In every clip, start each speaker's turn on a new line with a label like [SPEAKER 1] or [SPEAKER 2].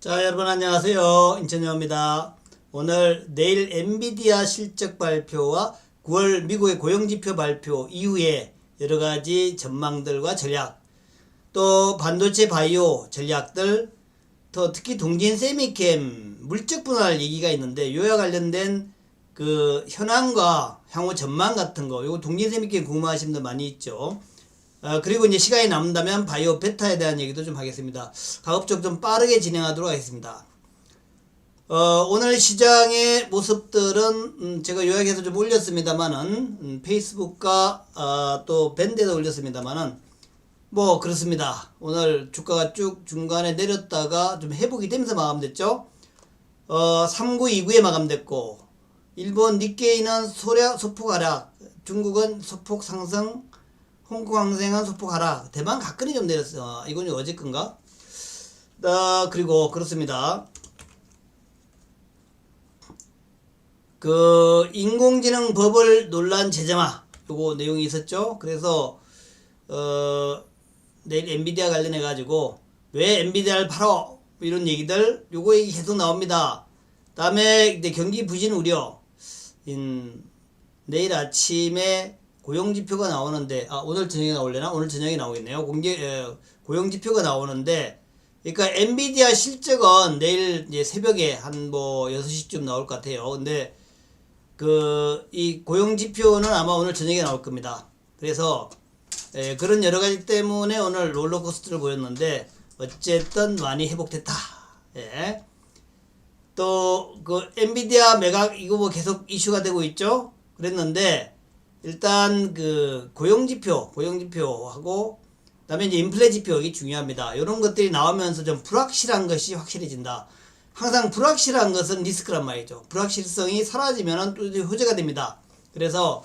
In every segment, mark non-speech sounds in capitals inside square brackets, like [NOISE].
[SPEAKER 1] 자 여러분 안녕하세요. 인천여입니다. 오늘 내일 엔비디아 실적 발표와 9월 미국의 고용지표 발표 이후에 여러가지 전망들과 전략 또 반도체 바이오 전략들 또 특히 동진 세미캠 물적 분할 얘기가 있는데 요와 관련된 그 현황과 향후 전망 같은 거 요거 동진 세미캠 궁금하신 분들 많이 있죠 어, 그리고 이제 시간이 남는다면 바이오 베타에 대한 얘기도 좀 하겠습니다. 가급적 좀 빠르게 진행하도록 하겠습니다. 어, 오늘 시장의 모습들은 음, 제가 요약해서 좀 올렸습니다만은 음, 페이스북과 어, 또 밴드에도 올렸습니다만은 뭐 그렇습니다. 오늘 주가가 쭉 중간에 내렸다가 좀 회복이 되면서 마감됐죠. 어, 3929에 마감됐고 일본 니케이는 소략 소폭 하락, 중국은 소폭 상승, 홍콩 항생은 소폭 하락, 대만 가끔이 좀 내렸어. 이건 어제 건가? 아, 그리고 그렇습니다. 그 인공지능 버블 논란 제재마 요거 내용이 있었죠. 그래서 어 내일 엔비디아 관련해 가지고 왜 엔비디아를 팔어 이런 얘기들 요거 얘기 계속 나옵니다. 다음에 이제 경기 부진 우려 인 내일 아침에 고용 지표가 나오는데 아 오늘 저녁에 나올려나 오늘 저녁에 나오겠네요. 공개 에, 고용 지표가 나오는데 그러니까 엔비디아 실적은 내일 이제 새벽에 한 뭐 6시쯤 나올 것 같아요. 근데 그 이 고용 지표는 아마 오늘 저녁에 나올 겁니다. 그래서 에, 그런 여러 가지 때문에 오늘 롤러코스터를 보였는데 어쨌든 많이 회복됐다. 예. 또그 엔비디아 매각 이거 뭐 계속 이슈가 되고 있죠. 그랬는데 일단 그 고용 지표, 고용 지표하고 그다음에 이제 인플레 지표 이게 중요합니다. 이런 것들이 나오면서 좀 불확실한 것이 확실해진다. 항상 불확실한 것은 리스크란 말이죠. 불확실성이 사라지면은 또 이제 호재가 됩니다. 그래서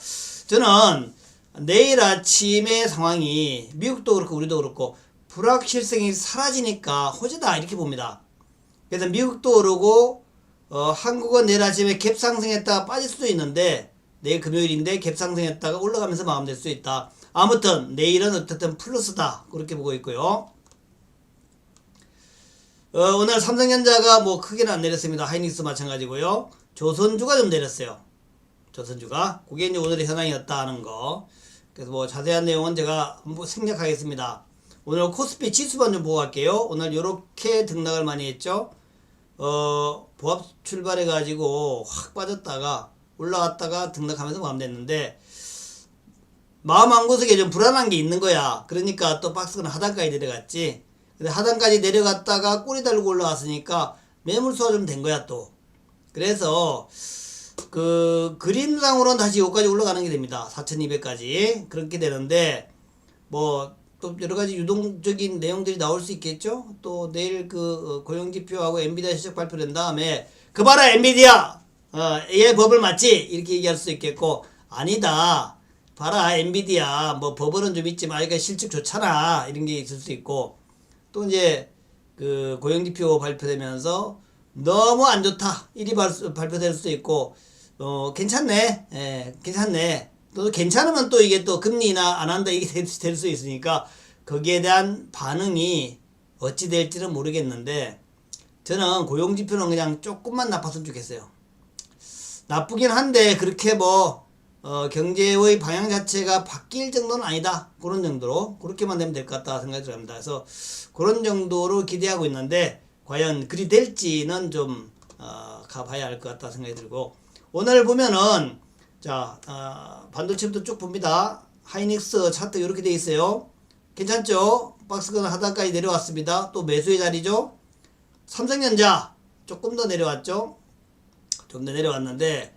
[SPEAKER 1] 저는 내일 아침의 상황이 미국도 그렇고 우리도 그렇고 불확실성이 사라지니까 호재다 이렇게 봅니다. 그래서 미국도 오르고 어, 한국은 내일 아침에 갭 상승했다가 빠질 수도 있는데 내일 금요일인데 갭 상승했다가 올라가면서 마감될 수 있다. 아무튼 내일은 어쨌든 플러스다 그렇게 보고 있고요. 어, 오늘 삼성전자가 뭐 크게는 안 내렸습니다. 하이닉스 마찬가지고요. 조선주가 좀 내렸어요. 조선주가 그게 이제 오늘의 현황이었다 하는 거. 그래서 뭐 자세한 내용은 제가 한번 생략하겠습니다. 오늘 코스피 지수만 좀 보고 갈게요. 오늘 요렇게 등락을 많이 했죠. 어, 보합 출발해 가지고 확 빠졌다가 올라갔다가 등락하면서 마감됐는데 마음 한 구석에 좀 불안한 게 있는 거야. 그러니까 또 박스는 하단까지 내려갔지. 근데 하단까지 내려갔다가 꼬리 달고 올라왔으니까 매물수가 좀 된 거야 또. 그래서 그 그림상으로는 다시 여기까지 올라가는 게 됩니다. 4200까지. 그렇게 되는데 뭐 또 여러 가지 유동적인 내용들이 나올 수 있겠죠. 또 내일 그 어, 고용지표하고 엔비디아 실적 발표된 다음에 그 봐라 엔비디아 어, AI 버블 맞지? 이렇게 얘기할 수 있겠고. 아니다. 봐라 엔비디아. 뭐 버블은 좀 있지만 이게 실적 좋잖아. 이런 게 있을 수 있고. 또 이제 그 고용지표 발표되면서 너무 안 좋다. 이리 발- 발표될 수도 있고. 어 괜찮네. 예 괜찮네. 또 괜찮으면 또 이게 또 금리나 안 한다. 이게 될 수 있으니까 거기에 대한 반응이 어찌 될지는 모르겠는데 저는 고용지표는 그냥 조금만 나빴으면 좋겠어요 나쁘긴 한데 그렇게 뭐 어, 경제의 방향 자체가 바뀔 정도는 아니다. 그런 정도로 그렇게만 되면 될 것 같다 생각이 듭니다. 그래서 그런 정도로 기대하고 있는데 과연 그리 될지는 좀 어, 가봐야 할 것 같다 생각이 들고 오늘 보면은 자 어, 반도체부터 쭉 봅니다. 하이닉스 차트 이렇게 돼 있어요. 괜찮죠? 박스권 하단까지 내려왔습니다. 또 매수의 자리죠. 삼성전자 조금 더 내려왔죠. 좀 더 내려왔는데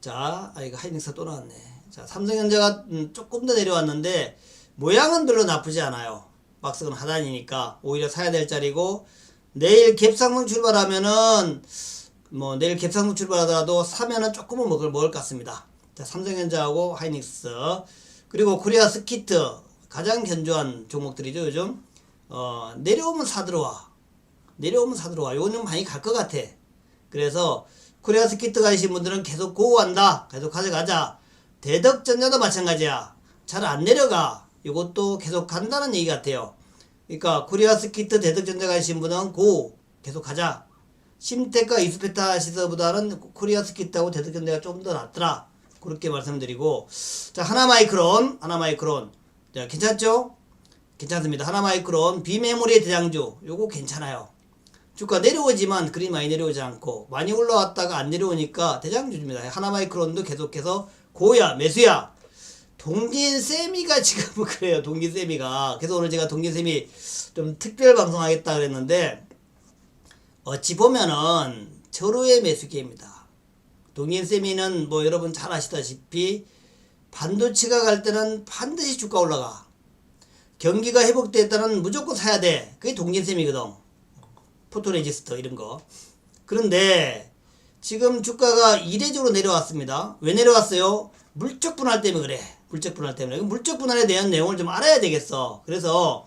[SPEAKER 1] 자, 아, 이거 하이닉스가 또 나왔네. 자, 삼성전자가 음, 조금 더 내려왔는데 모양은 별로 나쁘지 않아요. 박스권 하단이니까 오히려 사야 될 자리고 내일 갭상승 출발하면은 뭐 내일 갭상승 출발하더라도 사면은 조금은 먹을 먹을 것 같습니다. 자, 삼성전자하고 하이닉스 그리고 코리아 스키트 가장 견조한 종목들이죠 요즘 어 내려오면 사들어와 내려오면 사들어와 요건 좀 많이 갈 것 같아. 그래서 코리아 스키트 가시는 분들은 계속 고고한다. 계속 가져가자. 대덕전자도 마찬가지야. 잘 안 내려가. 이것도 계속 간다는 얘기 같아요. 그러니까 코리아 스키트 대덕전자 가시는 분은 고 계속 가자. 심텍과 이스페타시스보다는 코리아 스키트하고 대덕현대가 좀더 낫더라. 그렇게 말씀드리고 자 하나 마이크론 하나 마이크론 자 괜찮죠? 괜찮습니다. 하나 마이크론 비메모리의 대장주 요거 괜찮아요. 주가 내려오지만 그리 많이 내려오지 않고 많이 올라왔다가 안 내려오니까 대장주입니다. 하나마이크론도 계속해서 고야 매수야 동진 세미가 [LAUGHS] 지금 그래요. 동진 세미가 그래서 오늘 제가 동진 세미 좀 특별 방송하겠다 그랬는데 어찌 보면은 절호의 매수기입니다. 동진 세미는 뭐 여러분 잘 아시다시피 반도체가 갈 때는 반드시 주가 올라가. 경기가 회복됐다는 무조건 사야 돼. 그게 동진셈이거든. 포토레지스터 이런 거. 그런데 지금 주가가 이례적으로 내려왔습니다. 왜 내려왔어요? 물적 분할 때문에 그래. 물적 분할 때문에. 물적 분할에 대한 내용을 좀 알아야 되겠어. 그래서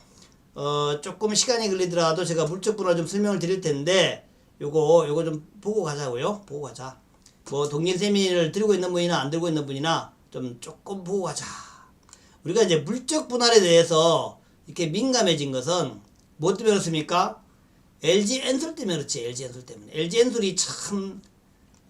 [SPEAKER 1] 어 조금 시간이 걸리더라도 제가 물적 분할 좀 설명을 드릴 텐데 요거 요거 좀 보고 가자고요. 보고 가자. 뭐 동진세미를 들고 있는 분이나 안 들고 있는 분이나 좀 조금 보고 가자. 우리가 이제 물적 분할에 대해서 이렇게 민감해진 것은 뭐 때문에 그렇습니까? LG 엔솔 때문에 그렇지. LG 엔솔 때문에. LG 엔솔이 참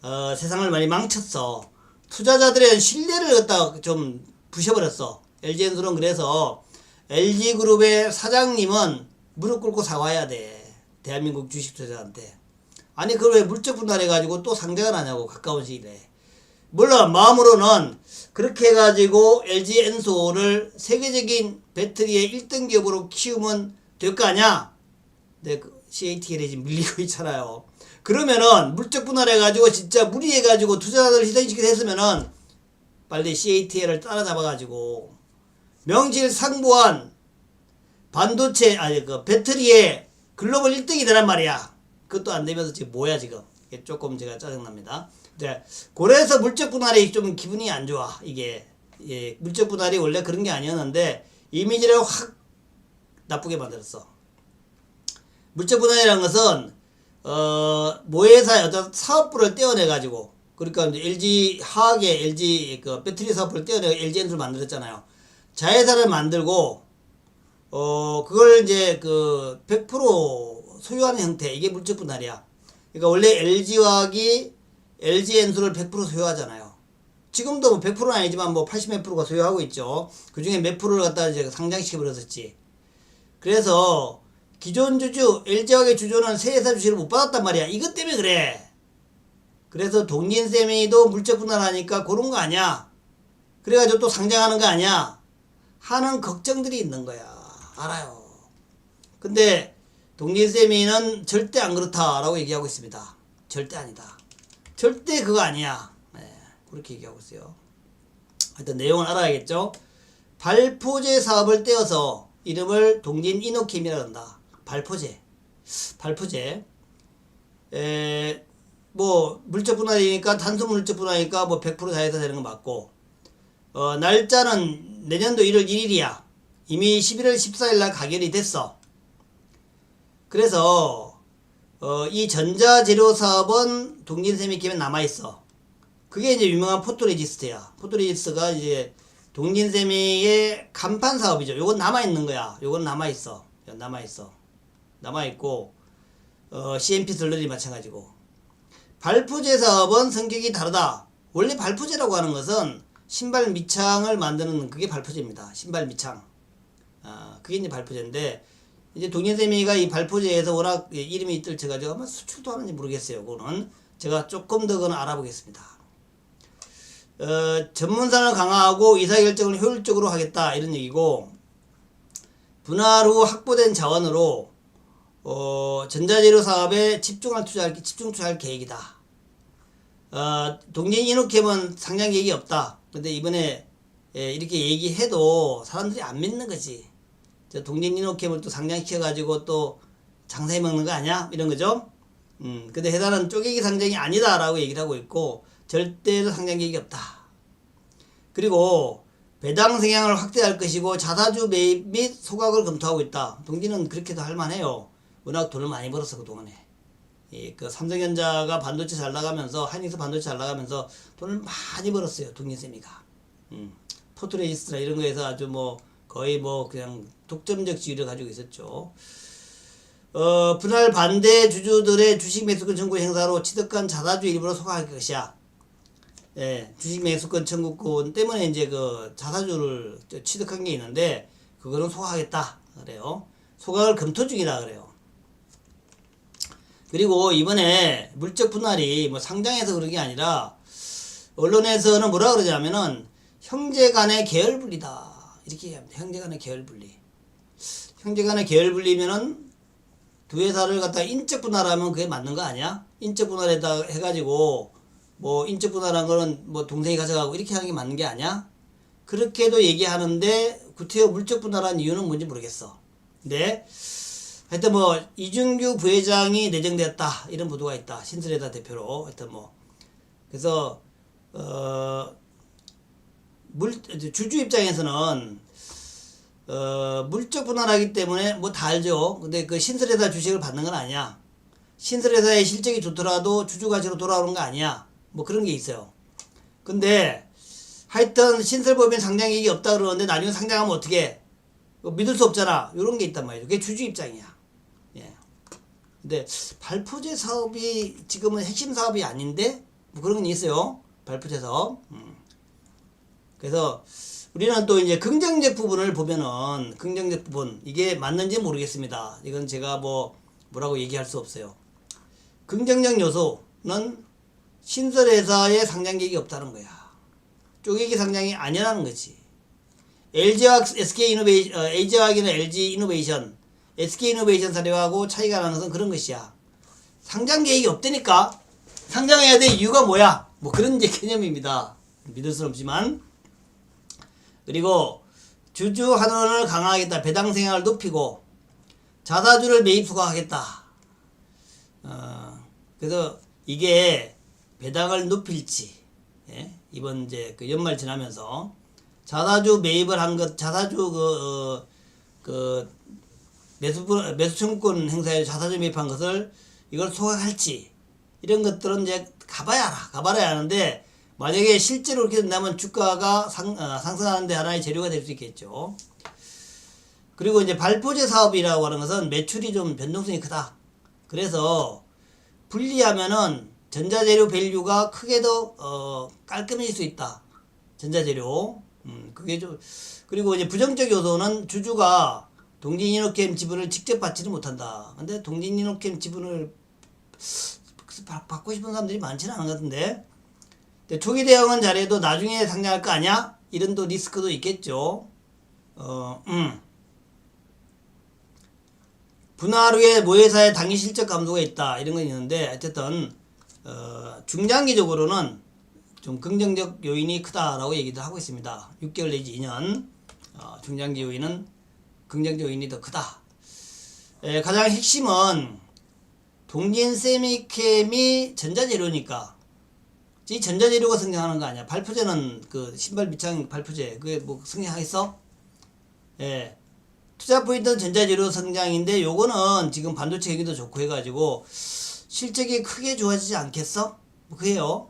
[SPEAKER 1] 어, 세상을 많이 망쳤어. 투자자들의 신뢰를 갖다 좀 부셔버렸어. LG 엔솔은 그래서 LG 그룹의 사장님은 무릎 꿇고 사과해야 돼. 대한민국 주식 투자자한테. 아니 그걸 왜 물적 분할해가지고 또 상대가 나냐고 가까운 시일에. 물론 마음으로는 그렇게 해가지고 LG 엔소를 세계적인 배터리의 1등 기업으로 키우면 될 거 아니야? 근데 그 CATL이 지금 밀리고 있잖아요. 그러면은 물적 분할해가지고 진짜 무리해가지고 투자자들 희생시키게 했으면은 빨리 CATL을 따라잡아가지고 명실상부한 반도체 아니 그 배터리의 글로벌 1등이 되란 말이야. 그것도 안 되면서 지금 뭐야 지금? 이게 조금 제가 짜증납니다. 네, 고래에서 물적 분할이 좀 기분이 안 좋아. 이게 예, 물적 분할이 원래 그런 게 아니었는데 이미지를 확 나쁘게 만들었어. 물적 분할이라는 것은 어 모회사의 어떤 사업부를 떼어내 가지고 그러니까 이제 LG 화학의 LG 그 배터리 사업부를 떼어내 LG 엔솔 만들었잖아요. 자회사를 만들고 어 그걸 이제 그 100% 소유하는 형태 이게 물적 분할이야. 그러니까 원래 LG 화학이 LG 엔솔을 100% 소유하잖아요. 지금도 뭐 100%는 아니지만 뭐 80몇 프로가 소유하고 있죠. 그 중에 몇 프로를 갖다 이제 상장시켜 버렸었지. 그래서 기존 주주 LG화학의 주주는 세회사 주식을 못 받았단 말이야. 이것 때문에 그래. 그래서 동진세미도 물적 분할하니까 그런 거 아니야. 그래가지고 또 상장하는 거 아니야. 하는 걱정들이 있는 거야. 알아요. 근데 동진세미는 절대 안 그렇다라고 얘기하고 있습니다. 절대 아니다. 절대 그거 아니야. 네, 그렇게 얘기하고 있어요. 하여튼 내용을 알아야겠죠. 발포제 사업을 떼어서 이름을 동진 이노킴이라 한다. 발포제. 발포제. 에, 뭐, 물적 분할이니까, 단순 물적 분할이니까, 뭐, 100% 다해서 되는 건 맞고, 어, 날짜는 내년도 1월 1일이야. 이미 11월 14일 날 가결이 됐어. 그래서, 어, 이 전자재료 사업은 동진세미 기업에 남아있어. 그게 이제 유명한 포토레지스트야. 포토레지스트가 이제 동진세미의 간판 사업이죠. 요건 남아있는 거야. 요건 남아있어. 남아있어. 남아있고, 어, CMP 슬러리 마찬가지고. 발포제 사업은 성격이 다르다. 원래 발포제라고 하는 것은 신발 밑창을 만드는 그게 발포제입니다. 신발 밑창. 아, 그게 이제 발포제인데, 이제 동현세미가 이 발포제에서 워낙 이름이 뜰쳐가지고 아마 수출도 하는지 모르겠어요. 그거는 제가 조금 더 그건 알아보겠습니다. 어, 전문성을 강화하고 의사결정을 효율적으로 하겠다 이런 얘기고 분할 후 확보된 자원으로 어, 전자재료 사업에 집중할 투자할 집중 투자할 계획이다. 어, 동진 이노캠은 상장 계획이 없다. 근데 이번에 예, 이렇게 얘기해도 사람들이 안 믿는 거지. 저 동진 이노캠을 또 상장시켜가지고 또 장사해 먹는 거 아니야? 이런 거죠. 음, 근데 해당은 쪼개기 상장이 아니다라고 얘기를 하고 있고 절대로 상장 계획이 없다. 그리고 배당 성향을 확대할 것이고 자사주 매입 및 소각을 검토하고 있다. 동진은 그렇게도 할 만해요. 워낙 돈을 많이 벌었어 그동안에. 예, 그 삼성전자가 반도체 잘 나가면서 하이닉스 반도체 잘 나가면서 돈을 많이 벌었어요. 동진세미가. 음, 포트레지스트나 이런 거에서 아주 뭐 거의 뭐 그냥 독점적 지위를 가지고 있었죠. 어, 분할 반대 주주들의 주식 매수권 청구 행사로 취득한 자사주 일부로 소각할 것이야. 예, 주식 매수권 청구권 때문에 이제 그 자사주를 취득한 게 있는데 그거는 소각하겠다 그래요. 소각을 검토 중이다 그래요. 그리고 이번에 물적 분할이 뭐 상장해서 그런 게 아니라 언론에서는 뭐라 그러냐면은 형제 간의 계열 분리다 이렇게 얘기합니다. 형제 간의 계열 분리. 형제 간의 계열 분리면은 두 회사를 갖다가 인적 분할하면 그게 맞는 거 아니야? 인적 분할에다 해가지고 뭐 인적 분할한 거는 뭐 동생이 가져가고 이렇게 하는 게 맞는 게 아니야? 그렇게도 얘기하는데 구태여 물적 분할한 이유는 뭔지 모르겠어. 근데 하여튼 뭐 이준규 부회장이 내정되었다 이런 보도가 있다 신스레다 대표로 하여튼 뭐 그래서 어 물 주주 입장에서는 어 물적 분할하기 때문에 뭐 다 알죠. 근데 그 신설회사 주식을 받는 건 아니야. 신설회사의 실적이 좋더라도 주주 가치로 돌아오는 거 아니야. 뭐 그런 게 있어요. 근데 하여튼 신설법인 상장이익이 없다 그러는데 나중에 상장하면 어떻게 해? 그거 믿을 수 없잖아. 이런 게 있단 말이죠. 그게 주주 입장이야. 예. 근데 발포제 사업이 지금은 핵심 사업이 아닌데 뭐 그런 건 있어요. 발포제 사업. 음. 그래서 우리는 또 이제 긍정적 부분을 보면은 긍정적 부분 이게 맞는지 모르겠습니다. 이건 제가 뭐 뭐라고 얘기할 수 없어요. 긍정적 요소는 신설회사의 상장 계획이 없다는 거야. 쪼개기 상장이 아니라는 거지. LG화학, SK 이노베이션, 어, LG화학이나 LG 이노베이션, SK 이노베이션 사례하고 차이가 나는 것은 그런 것이야. 상장 계획이 없다니까. 상장해야 될 이유가 뭐야? 뭐 그런 이제 개념입니다. 믿을 수는 없지만. 그리고 주주 환원을 강화하겠다. 배당 생활을 높이고 자사주를 매입 수강하겠다. 어, 그래서 이게 배당을 높일지 예? 이번 이제 그 연말 지나면서 자사주 매입을 한 것, 자사주 그, 어, 그 매수 매수 청구권 행사에 자사주 매입한 것을 이걸 소각할지 이런 것들은 이제 가봐야. 가봐야 하는데 만약에 실제로 그렇게 된다면 주가가 상, 어, 상승하는 데 하나의 재료가 될 수 있겠죠. 그리고 이제 발포제 사업이라고 하는 것은 매출이 좀 변동성이 크다. 그래서 분리하면은 전자재료 밸류가 크게 더 어, 깔끔해질 수 있다. 전자재료. 음, 그게 좀 그리고 이제 부정적 요소는 주주가 동진이노캠 지분을 직접 받지는 못한다. 근데 동진이노캠 지분을 받- 받고 싶은 사람들이 많지는 않은 것 같은데. 근데 초기 대응은 잘해도 나중에 상장할 거 아니야? 이런 또 리스크도 있겠죠. 어, 음. 분할 후에 모회사의 당기 실적 감소가 있다. 이런 건 있는데, 어쨌든, 어, 중장기적으로는 좀 긍정적 요인이 크다라고 얘기도 하고 있습니다. 6개월 내지 2년. 어, 중장기 요인은 긍정적 요인이 더 크다. 에, 가장 핵심은 동진 세미캠이 전자재료니까 이 전자재료가 성장하는 거 아니야. 발표제는 그 신발 밑창 발표제 그게 뭐 성장하겠어? 예. 투자 포인트는 전자재료 성장인데 요거는 지금 반도체 경기도 좋고 해가지고 실적이 크게 좋아지지 않겠어? 뭐 그래요.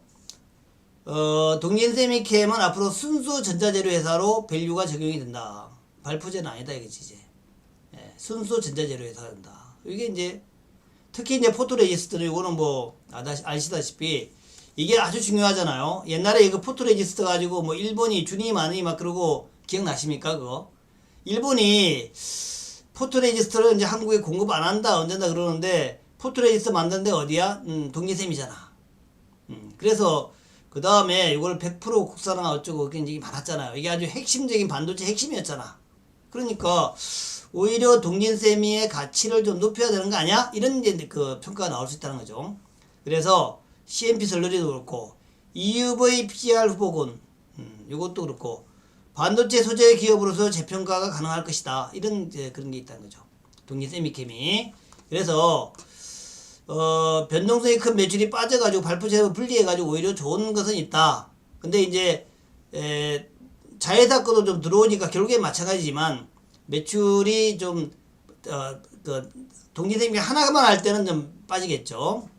[SPEAKER 1] 어, 동진 세미캠은 앞으로 순수 전자재료 회사로 밸류가 적용이 된다. 발포제는 아니다 이거지 이제. 예, 순수 전자재료 회사가 된다. 이게 이제 특히 이제 포토레지스트는 이거는 뭐 아시다시피 이게 아주 중요하잖아요. 옛날에 이거 포토레지스트 가지고 뭐 일본이 준이 많이 막 그러고 기억나십니까 그거? 일본이 포토레지스트를 이제 한국에 공급 안 한다 언젠다 그러는데 포토레지스트 만든 데 어디야? 음, 동진샘이잖아. 음, 그래서 그 다음에 이걸 100% 국산화 어쩌고 이제 많았잖아요. 이게 아주 핵심적인 반도체 핵심이었잖아. 그러니까 오히려 동진세미의 가치를 좀 높여야 되는 거 아니야? 이런 이제 그 평가가 나올 수 있다는 거죠. 그래서 CMP 설러리도 그렇고 EUV PR 후보군 음, 이것도 그렇고 반도체 소재 기업으로서 재평가가 가능할 것이다. 이런 이제 그런 게 있다는 거죠. 동진세미캠이 그래서 어, 변동성이 큰 매출이 빠져가지고 발표제로 분리해가지고 오히려 좋은 것은 있다. 근데 이제, 에, 자회사 거도 좀 들어오니까 결국에 마찬가지지만 매출이 좀, 어, 그, 동기생이 하나만 할 때는 좀 빠지겠죠.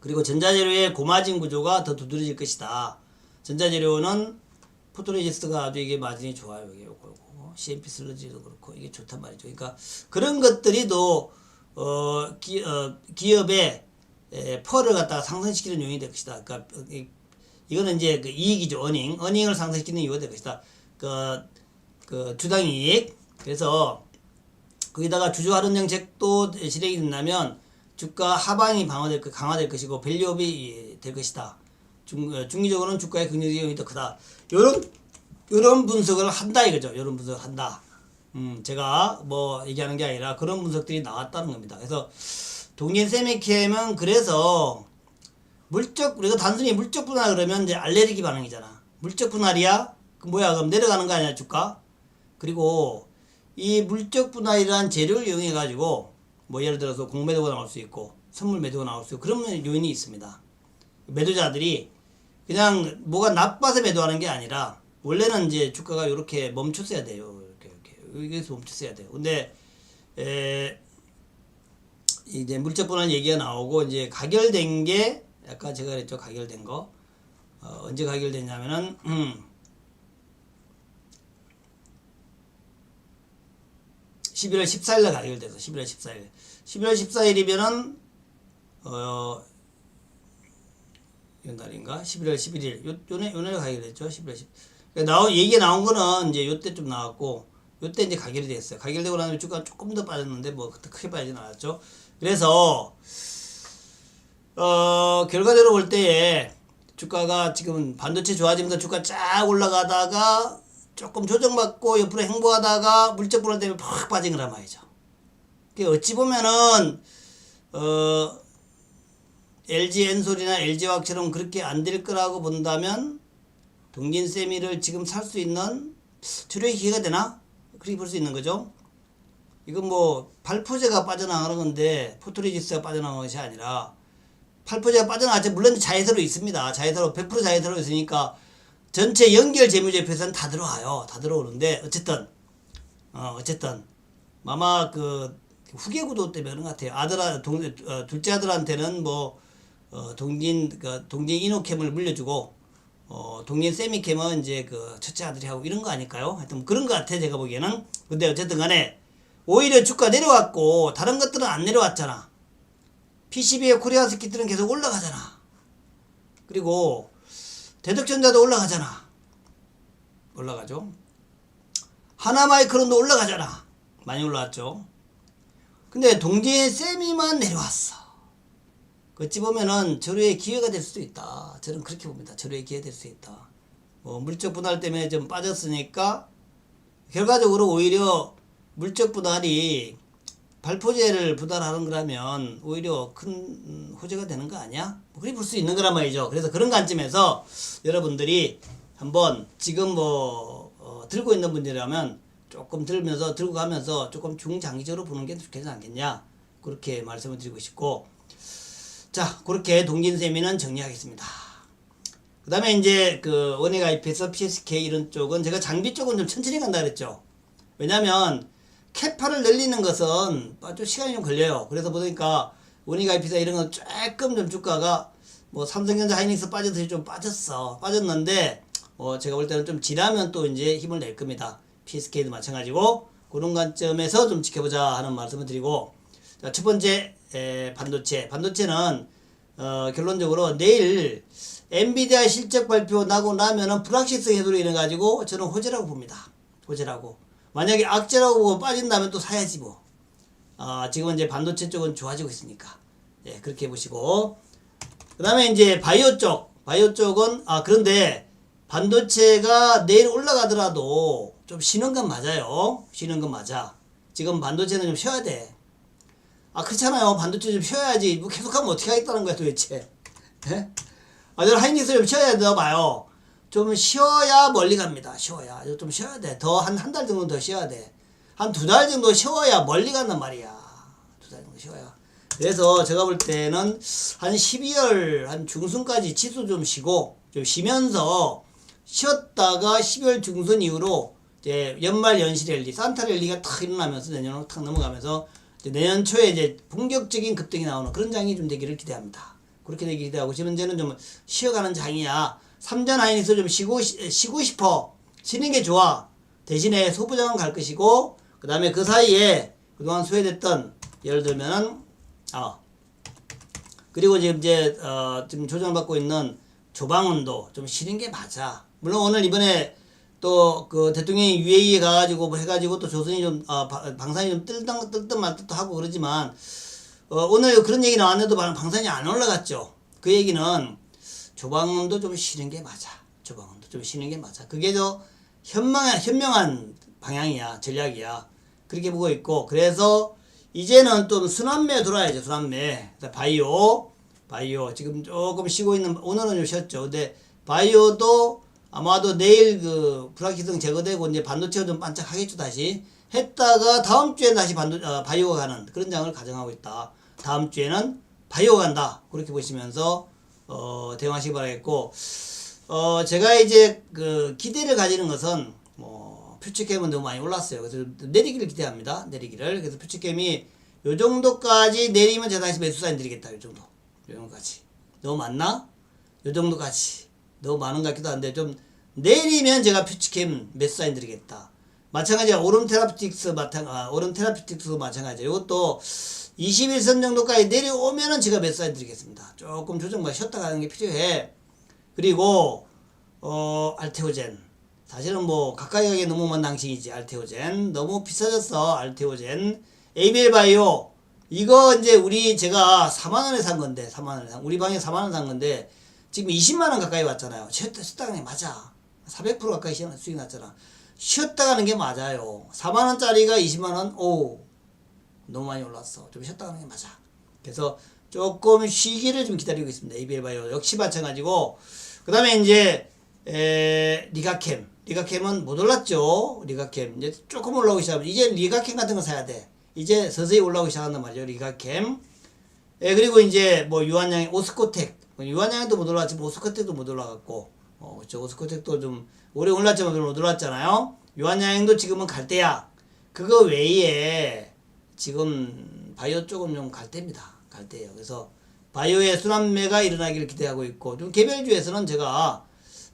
[SPEAKER 1] 그리고 전자재료의 고마진 구조가 더 두드러질 것이다. 전자재료는 포토레지스트가 아주 이게 마진이 좋아요. 이게 요거, 요거. CMP 슬러지도 그렇고 이게 좋단 말이죠. 그러니까 그런 것들이 또 어, 기, 어, 기업의 에, 펄을 갖다가 상승시키는 요인이 될 것이다. 그러니까 이, 이거는 이제 그 이익이죠. 어닝. 어닝을 상승시키는 이유가 될 것이다. 그, 그 주당 이익. 그래서 거기다가 주주 할인 정책도 실행이 된다면 주가 하방이 방어될 것, 강화될 것이고 밸류업이 될 것이다. 중, 어, 중기적으로는 주가의 긍정적인 요인이 더 크다. 요런 요런 분석을 한다 이거죠. 요런 분석을 한다. 음, 제가 뭐 얘기하는 게 아니라 그런 분석들이 나왔다는 겁니다. 그래서 동인 세미캠은 그래서 물적 우리가 단순히 물적 분할 그러면 이제 알레르기 반응이잖아. 물적 분할이야? 그 뭐야? 그럼 내려가는 거 아니야 주가? 그리고 이 물적 분할이라는 재료를 이용해 가지고 뭐 예를 들어서 공매도가 나올 수 있고 선물 매도가 나올 수 있고 그런 요인이 있습니다. 매도자들이 그냥 뭐가 나빠서 매도하는 게 아니라 원래는 이제 주가가 이렇게 멈췄어야 돼요. 이렇게 이렇게 여기서 멈췄어야 돼요. 근데 에 이제 물적 분할 얘기가 나오고 이제 가결된 게 아까 제가 그랬죠. 가결된 거. 어, 언제 가결됐냐면은 음, 11월 14일날 가결돼서 11월 14일. 11월 14일이면은 어 연달인가? 11월 11일 요 요날 요날 가결됐죠. 11월 10 그러니까 나온 얘기가 나온 거는 이제 요때 좀 나왔고 요때 이제 가결이 됐어요. 가결되고 나면 주가 조금 더 빠졌는데 뭐 그때 크게 빠지진 않았죠. 그래서 어 결과적으로 볼 때에 주가가 지금 반도체 좋아지면서 주가 쫙 올라가다가 조금 조정받고 옆으로 행보하다가 물적 불안 때문에 팍 빠진 거란 말이죠. 그 어찌 보면은 어 LG 엔솔이나 LG 화학처럼 그렇게 안 될 거라고 본다면 동진 세미를 지금 살 수 있는 주력의 기회가 되나? 그렇게 볼 수 있는 거죠. 이건 뭐 발포제가 빠져나가는 건데 포토리지스가 빠져나가는 것이 아니라 팔포제가 빠져나갔죠. 물론 자회사로 있습니다. 자회사로 100% 자회사로 있으니까 전체 연결 재무제 표에서는 다 들어와요. 다 들어오는데 어쨌든 어 어쨌든 아마 그 후계 구도 때문에 그런 것 같아요. 아들 동 어, 둘째 아들한테는 뭐 어, 동진 그 동진 이노캠을 물려주고 어, 동진 세미캠은 이제 그 첫째 아들이 하고 이런 거 아닐까요? 하여튼 뭐 그런 것 같아 제가 보기에는. 근데 어쨌든 간에 오히려 주가 내려왔고 다른 것들은 안 내려왔잖아. PCB의 코리아 스키트는 계속 올라가잖아. 그리고 대덕전자도 올라가잖아. 올라가죠. 하나마이크론도 올라가잖아. 많이 올라왔죠. 근데 동진 세미만 내려왔어. 어찌 보면은 저류의 기회가 될 수도 있다. 저는 그렇게 봅니다. 저류의 기회 될 수 있다. 뭐 물적 분할 때문에 좀 빠졌으니까 결과적으로 오히려 물적 분할이 발포제를 부담하는 거라면 오히려 큰 음, 호재가 되는 거 아니야? 뭐 그렇게 볼수 있는 거란 말이죠. 그래서 그런 관점에서 여러분들이 한번 지금 뭐 어, 들고 있는 분들이라면 조금 들면서 들고 가면서 조금 중장기적으로 보는 게 좋겠지 않겠냐 그렇게 말씀을 드리고 싶고 자 그렇게 동진 세미는 정리하겠습니다. 그 다음에 이제 그 IP에서 PSK 이런 쪽은 제가 장비 쪽은 좀 천천히 간다 그랬죠. 왜냐면 캐파를 늘리는 것은 좀 시간이 좀 걸려요. 그래서 보니까 원익 IP사 이런 건 조금 좀 주가가 뭐 삼성전자 하이닉스 빠져서 좀 빠졌어. 빠졌는데 어 제가 볼 때는 좀 지나면 또 이제 힘을 낼 겁니다. PSK도 마찬가지고 그런 관점에서 좀 지켜보자 하는 말씀을 드리고 자, 첫 번째 에, 반도체. 반도체는 어, 결론적으로 내일 엔비디아 실적 발표 나고 나면은 불확실성 해소로 인해 가지고 저는 호재라고 봅니다. 호재라고. 만약에 악재라고 보고 빠진다면 또 사야지 뭐. 아, 지금은 이제 반도체 쪽은 좋아지고 있으니까. 예, 그렇게 보시고. 그 다음에 이제 바이오 쪽. 바이오 쪽은, 아, 그런데 반도체가 내일 올라가더라도 좀 쉬는 건 맞아요. 쉬는 건 맞아. 지금 반도체는 좀 쉬어야 돼. 아, 그렇잖아요. 반도체 좀 쉬어야지. 뭐 계속하면 어떻게 하겠다는 거야, 도대체. 예? 아, 저는 하이닉스 좀 쉬어야 된다 봐요. 좀 쉬어야 멀리 갑니다. 쉬어야. 좀 쉬어야 돼. 더 한 한 달 정도 더 쉬어야 돼. 한 두 달 정도 쉬어야 멀리 간단 말이야. 두 달 정도 쉬어야. 그래서 제가 볼 때는 한 12월 한 중순까지 치수 좀 쉬고 좀 쉬면서 쉬었다가 12월 중순 이후로 이제 연말 연시 랠리, 산타 랠리가 탁 일어나면서 내년으로 탁 넘어가면서 이제 내년 초에 이제 본격적인 급등이 나오는 그런 장이 좀 되기를 기대합니다. 그렇게 되기 기대하고 지금 현재는 좀 쉬어가는 장이야. 삼전 하이닉스 좀 쉬고 쉬- 쉬고 싶어. 쉬는 게 좋아. 대신에 소부장은 갈 것이고 그 다음에 그 사이에 그동안 소외됐던 예를 들면은 아 그리고 지금 이제 어 지금 조정받고 있는 조방원도 좀 실은 게 맞아. 물론 오늘 이번에 또 그 대통령이 UAE에 가가지고 뭐 해가지고 또 조선이 좀 어, 바- 방산이 좀 뜰든 뜰든 말듯도 하고 그러지만 어, 오늘 그런 얘기 나왔는데도 방- 방산이 안 올라갔죠. 그 얘기는 조방원도 좀 실은 게 맞아. 조방원도 좀 실은 게 맞아. 그게 저 현명한 현명한 방향이야 전략이야. 그렇게 보고 있고 그래서 이제는 좀 순환매 돌아야죠 순환매 바이오 바이오 지금 조금 쉬고 있는 오늘은 좀 쉬었죠 근데 바이오도 아마도 내일 그 불확실성 제거되고 이제 반도체가 좀 반짝하겠죠 다시 했다가 다음 주에 다시 반도 어, 바이오가 가는 그런 장을 가정하고 있다 다음 주에는 바이오가 간다 그렇게 보시면서 어 대응하시기 바라겠고 어 제가 이제 그 기대를 가지는 것은 뭐 퓨처캠은 너무 많이 올랐어요. 그래서 내리기를 기대합니다. 내리기를. 그래서 퓨처캠이 요 정도까지 내리면 제가 다시 매수 사인 드리겠다. 요 정도. 요 정도까지. 너무 많나? 요 정도까지. 너무 많은 것 같기도 한데 좀 내리면 제가 퓨처캠 매수 사인 드리겠다. 마찬가지야 오름 테라피틱스 마찬 아, 오름 테라피틱스도 마찬가지야. 이것도 21선 정도까지 내려오면은 제가 매수 사인 드리겠습니다. 조금 조정만 쉬었다 가는 게 필요해. 그리고 어 알테오젠. 사실은 뭐 가까이 가기 너무 먼 당시이지 알테오젠. 너무 비싸졌어 알테오젠. 에이벨 바이오. 이거 이제 우리 제가 4만 원에 산 건데 4만 원에 산 우리 방에 4만 원 산 건데 지금 20만 원 가까이 왔잖아요. 쉬었다 쉬었다 가는 게 맞아. 400% 가까이 시- 수익 났잖아. 쉬었다 가는 게 맞아요. 4만 원짜리가 20만 원 오 너무 많이 올랐어 좀 쉬었다 가는 게 맞아. 그래서 조금 쉬기를 좀 기다리고 있습니다. 에이벨 바이오 역시 마찬가지고. 그 다음에 이제 에, 리가캠. 리가캠은 못 올랐죠. 리가캠. 이제 조금 올라오기 시작하면 이제 리가캠 같은 거 사야 돼. 이제 서서히 올라오기 시작한단 말이죠 리가캠. 예, 그리고 이제 뭐 유한양의 오스코텍. 유한양도 못뭐 오스코텍도 못 올라갔고. 어, 그렇죠 오스코텍도 좀 오래 올랐지만 못 올랐잖아요. 유한양도 지금은 갈 때야. 그거 외에 지금 바이오 쪽은 좀 갈 때입니다 갈 때예요 그래서 바이오의 순환매가 일어나기를 기대하고 있고 좀 개별주에서는 제가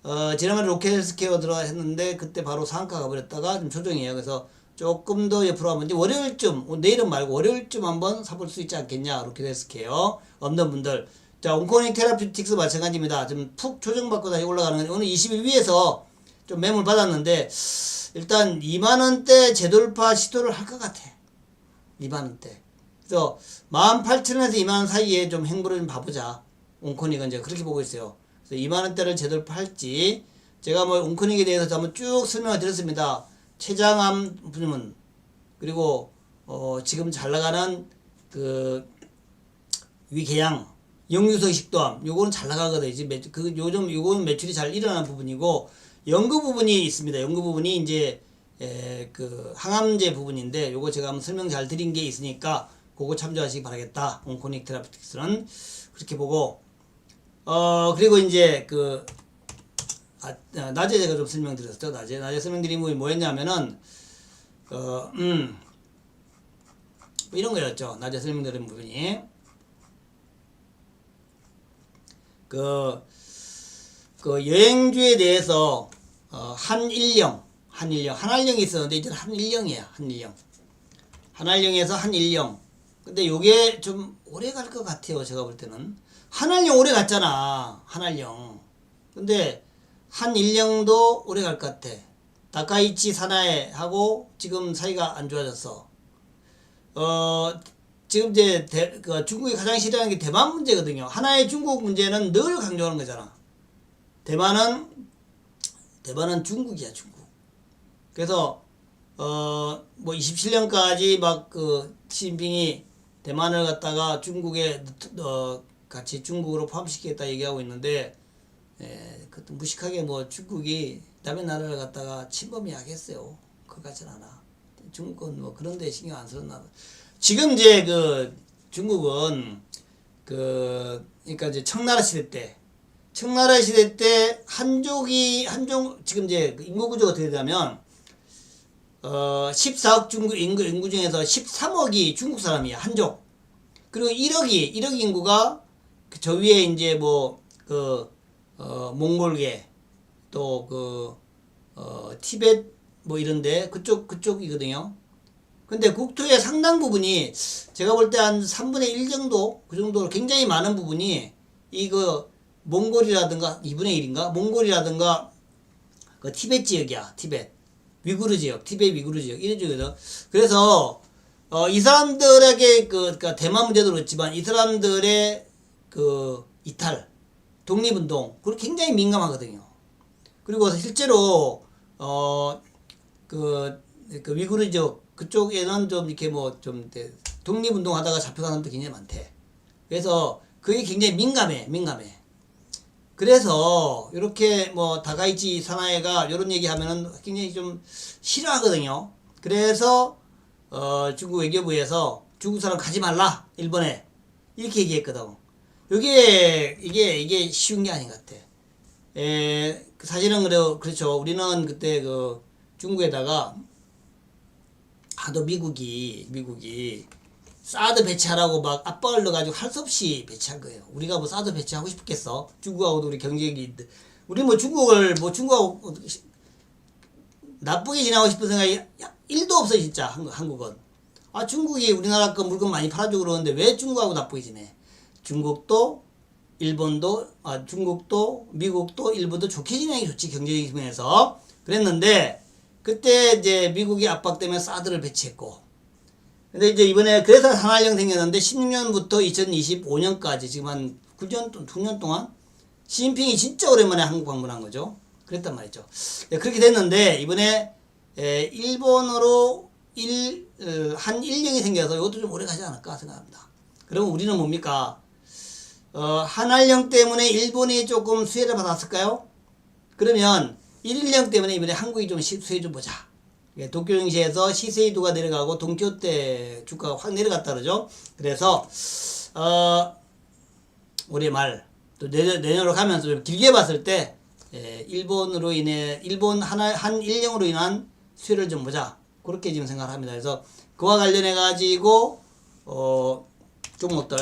[SPEAKER 1] 어, 지난번에 로켓스케어 들어 했는데 그때 바로 상한가 가버렸다가 좀 조정이에요. 그래서 조금 더 옆으로 한번 이제 월요일쯤 어, 내일은 말고 월요일쯤 한번 사볼 수 있지 않겠냐 로켓스케어 없는 분들 자 온코닉 테라피틱스 마찬가지입니다. 좀 푹 조정받고 다시 올라가는 건데 오늘 20일 위에서 좀 매물 받았는데 일단 2만 원대 재돌파 시도를 할 것 같아. 2만 원대. 그래서 18,000원에서 2만 원 사이에 좀 행보를 좀 봐보자. 온코닉은 이제 그렇게 보고 있어요. 그래서 2만 원대를 재돌파할지 제가 뭐 온코닉에 대해서 한번 쭉 설명을 드렸습니다. 최장암 부문 그리고 어 지금 잘 나가는 그 위궤양 영유성 식도암 요거는 잘 나가거든요. 이제 매, 그 요즘 요거는 매출이 잘 일어나는 부분이고 연구 부분이 있습니다. 연구 부분이 이제 에, 그 항암제 부분인데 요거 제가 한번 설명 잘 드린 게 있으니까 그거 참조하시기 바라겠다. 온코닉 테라피틱스는 그렇게 보고 어 그리고 이제 그 아, 아, 낮에 제가 좀 설명드렸죠. 낮에 낮에 설명드린 부분이 뭐였냐면은 어 음 뭐 이런 거였죠. 낮에 설명드린 부분이 그, 그 여행주에 대해서 어, 한일령, 한일령, 한알령이 있었는데 이제는 한일령이야, 한일령. 한알령에서 한일령. 근데 요게 좀 오래 갈 것 같아요, 제가 볼 때는. 한알령 오래 갔잖아, 한알령. 근데 한일령도 오래 갈 것 같아. 다카이치 사나에 하고 지금 사이가 안 좋아졌어. 어, 지금 이제 대, 그 중국이 가장 싫어하는 게 대만 문제거든요. 하나의 중국 문제는 늘 강조하는 거잖아. 대만은 대만은 중국이야 중국. 그래서 어 뭐 27년까지 막 그 시진핑이 대만을 갖다가 중국에 어 같이 중국으로 포함시키겠다 얘기하고 있는데 에, 그것도 무식하게 뭐 중국이 남의 나라를 갖다가 침범이 하겠어요. 그거 같진 않아. 중국은 뭐 그런 데 신경 안 나라. 지금 이제 그 중국은 그 그러니까 이제 청나라 시대 때 청나라 시대 때 한족이 한족 지금 이제 그 인구 구조가 되냐면 어 14억 중국 인구 인구 중에서 13억이 중국 사람이야 한족 그리고 1억이 1억 인구가 그저 위에 이제 뭐그 어, 몽골계 또그 어, 티벳 뭐 이런데 그쪽 그쪽이거든요. 근데 국토의 상당 부분이 제가 볼 때 한 3분의 1 정도 그 정도로 굉장히 많은 부분이 이거 몽골이라든가 2분의 1인가? 몽골이라든가 그 티벳 지역이야 티벳 위구르 지역 티벳 위구르 지역 이런 지역이거든 그래서 어, 이 사람들에게 그 그러니까 대만 문제도 그렇지만 이 사람들의 그 이탈 독립운동 그리고 굉장히 민감하거든요. 그리고 실제로 어, 어그 그 위구르 지역 그쪽에는 좀 이렇게 뭐 좀 독립운동 하다가 잡혀간 사람도 굉장히 많대. 그래서 그게 굉장히 민감해 민감해 그래서 이렇게 뭐 다가이치 사나이가 이런 얘기하면은 굉장히 좀 싫어하거든요. 그래서 어 중국 외교부에서 중국 사람 가지 말라 일본에 이렇게 얘기했거든. 이게 이게 이게 쉬운 게 아닌 것 같아. 에, 그 사실은 그래요. 그렇죠. 우리는 그때 그 중국에다가 하도 미국이 미국이 사드 배치하라고 막 압박을 넣어가지고 할 수 없이 배치한 거예요. 우리가 뭐 사드 배치하고 싶겠어? 중국하고도 우리 경쟁이. 우리 뭐 중국을 뭐 중국하고 나쁘게 지나고 싶은 생각이 1도 없어 진짜 한국, 한국은. 아 중국이 우리나라 거 물건 많이 팔아주고 그러는데 왜 중국하고 나쁘게 지내? 중국도 일본도 아 중국도 미국도 일본도 좋게 지내는 게 좋지 경제적인 측면에서 그랬는데 그때 이제 미국이 압박 때문에 사드를 배치했고 근데 이제 이번에 그래서 한한령 생겼는데 16년부터 2025년까지 지금 한 9년, 9년 동안 시진핑이 진짜 오랜만에 한국 방문한 거죠. 그랬단 말이죠. 네, 그렇게 됐는데 이번에 에, 일본으로 일, 어, 한 일령이 생겨서 이것도 좀 오래 가지 않을까 생각합니다. 그러면 우리는 뭡니까? 어, 한한령 때문에 일본이 조금 수혜를 받았을까요? 그러면 일일령 때문에 이번에 한국이 좀 시- 수혜 좀 보자. 예, 도쿄 증시에서 시세이도가 내려가고 동키호 때 주가가 확 내려갔다 그러죠. 그래서 어 올해 말또 내년 내년으로 가면서 좀 길게 봤을 때 예, 일본으로 인해 일본 하나 한 일령으로 인한 수혜를 좀 보자. 그렇게 지금 생각을 합니다. 그래서 그와 관련해 가지고 어 종목들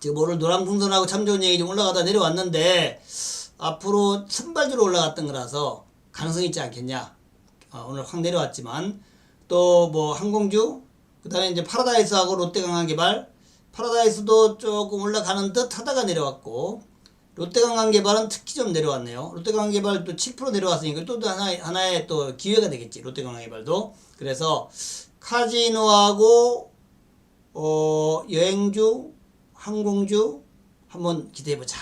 [SPEAKER 1] 지금 오늘 노란 풍선하고 참 좋은 얘기 좀 올라가다 내려왔는데 앞으로 선발주로 올라갔던 거라서 가능성이 있지 않겠냐. 어, 오늘 확 내려왔지만 또 뭐 항공주 그 다음에 이제 파라다이스하고 롯데강한개발 파라다이스도 조금 올라가는 듯 하다가 내려왔고 롯데강한개발은 특히 좀 내려왔네요. 롯데강한개발 또7% 내려왔으니까 또 하나 하나의 또 기회가 되겠지. 롯데강한개발도 그래서 카지노하고 어 여행주 항공주 한번 기대해 보자.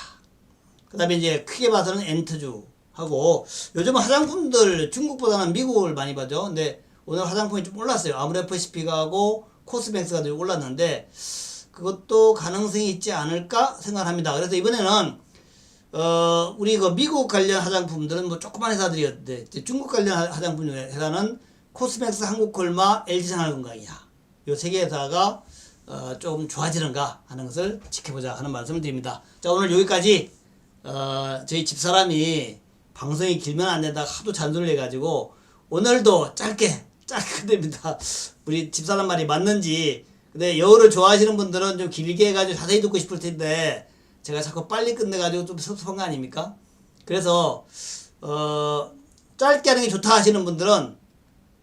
[SPEAKER 1] 그 다음에 이제 크게 봐서는 엔트주 하고 요즘은 화장품들 중국보다는 미국을 많이 봐죠. 근데 오늘 화장품이 좀 올랐어요. 아무레프시피가 하고 코스맥스가 좀 올랐는데 그것도 가능성이 있지 않을까 생각합니다. 그래서 이번에는 어 우리 그 미국 관련 화장품들은 뭐 조그만 회사들이었는데 중국 관련 화- 화장품 회사는 코스맥스 한국콜마 LG생활건강이야. 요 세 개 회사가 어, 좀 좋아지는가 하는 것을 지켜보자 하는 말씀을 드립니다. 자 오늘 여기까지 어, 저희 집사람이 방송이 길면 안 된다 하도 잔소리를 해가지고 오늘도 짧게 짧게 끝냅니다. 우리 집사람 말이 맞는지 근데 여우를 좋아하시는 분들은 좀 길게 해가지고 자세히 듣고 싶을 텐데 제가 자꾸 빨리 끝내가지고 좀 섭섭한 거 아닙니까? 그래서 어, 짧게 하는 게 좋다 하시는 분들은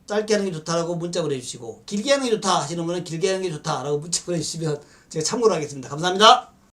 [SPEAKER 1] 짧게 하는 게 좋다라고 문자 보내주시고 길게 하는 게 좋다 하시는 분은 길게 하는 게 좋다라고 문자 보내주시면 제가 참고를 하겠습니다. 감사합니다.